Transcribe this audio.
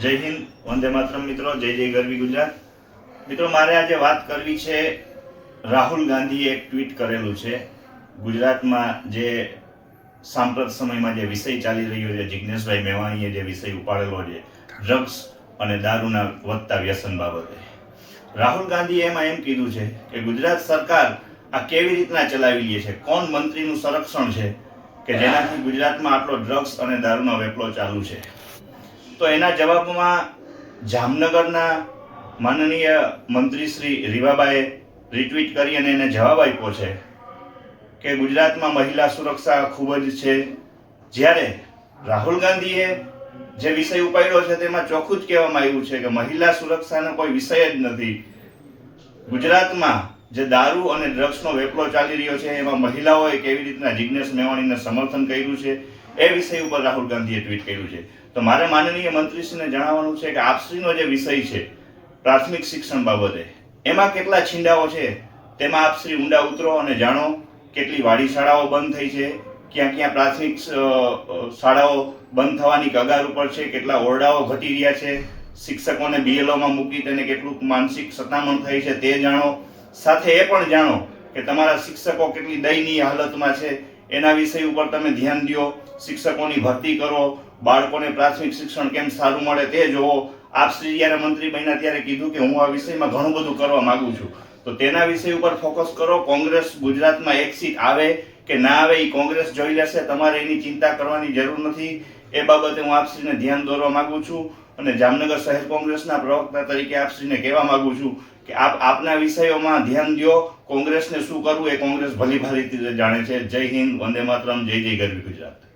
જય હિન્દ, વંદે માતરમ મિત્રો, જય જય ગરવી ગુજરાત. મિત્રો, મારે આજે વાત કરવી છે રાહુલ ગાંધીએ એક ટ્વીટ કરેલું છે. ગુજરાતમાં જે સાંપ્રત સમયમાં જે વિષય ચાલી રહ્યો છે જિજ્ઞેશભાઈ મેવાણીએ જે વિષય ઉપાડેલો છે ડ્રગ્સ અને દારૂના વધતા વ્યસન બાબતે. રાહુલ ગાંધીએ એમાં એમ કીધું છે કે ગુજરાત સરકાર આ કેવી રીતના ચલાવી લે છે? કોણ મંત્રીનું સંરક્ષણ છે કે જેનાથી ગુજરાતમાં આટલો ડ્રગ્સ અને દારૂનો વેપલો ચાલુ છે? તો એના જવાબમાં જામનગરના માનનીય મંત્રી શ્રી રીવાબાએ રિટ્વીટ કરી અને એને જવાબ આપ્યો છે કે ગુજરાતમાં મહિલા સુરક્ષા ખૂબ જ છે. જ્યારે રાહુલ ગાંધીએ જે વિષય ઉપાડ્યો છે તેમાં ચોખ્ખું જ કહેવામાં આવ્યું છે કે મહિલા સુરક્ષાનો કોઈ વિષય જ નથી. ગુજરાતમાં જે દારૂ અને ડ્રગ્સનો વેપલો ચાલી રહ્યો છે, એમાં મહિલાઓએ કેવી રીતના જિજ્ઞેશ મેવાણીને સમર્થન કર્યું છે? એ વિષય ઉપર રાહુલ ગાંધીએ ટ્વીટ કર્યું છે. તો મારે માનનીય મંત્રીશ્રીને જણાવવાનું છે કે આપશ્રીનો જે વિષય છે, પ્રાથમિક શિક્ષણ બાબતે, એમાં કેટલા છીંડાઓ છે? તેમાં આપશ્રી ઊંડા ઉતરો અને જાણો કેટલી વાડી શાળાઓ બંધ થઈ છે, ક્યાં ક્યાં પ્રાથમિક શાળાઓ બંધ થવાની કગાર ઉપર છે, કેટલા ઓરડાઓ ઘટી રહ્યા છે, શિક્ષકોને બીએલઓમાં મૂકી તેને કેટલું માનસિક સતામણ થઈ છે તે જાણો. સાથે એ પણ જાણો કે તમારા શિક્ષકો કેટલી દયનીય હાલતમાં છે એના વિષય ઉપર તમે ધ્યાન દો શિક્ષકોની ભરતી કરો, બાળકોને પ્રાથમિક શિક્ષણ કેમ સારું મળે તે જોવો. આપશ્રી જ્યારે મંત્રી બન્યા ત્યારે કીધું કે હું આ વિષયમાં ઘણું બધું કરવા માંગુ છું. તો તેના વિષય ઉપર ફોકસ કરો. કોંગ્રેસ ગુજરાતમાં એક સીટ આવે કે ના આવે એ કોંગ્રેસ જોઈ લેશે. તમારે એની ચિંતા કરવાની જરૂર નથી. એ બાબતે હું આપશ્રીને ધ્યાન દોરવા માંગુ છું. અને જામનગર શહેર કોંગ્રેસના પ્રવક્તા તરીકે આપશ્રીને કહેવા માંગુ છું કે આપ આપના વિષયોમાં ધ્યાન દો કોંગ્રેસને શું કરવું એ કોંગ્રેસ ભલી રીતે જાણે છે. જય હિન્દ, વંદે માતરમ, જય જય ગરવી ગુજરાત.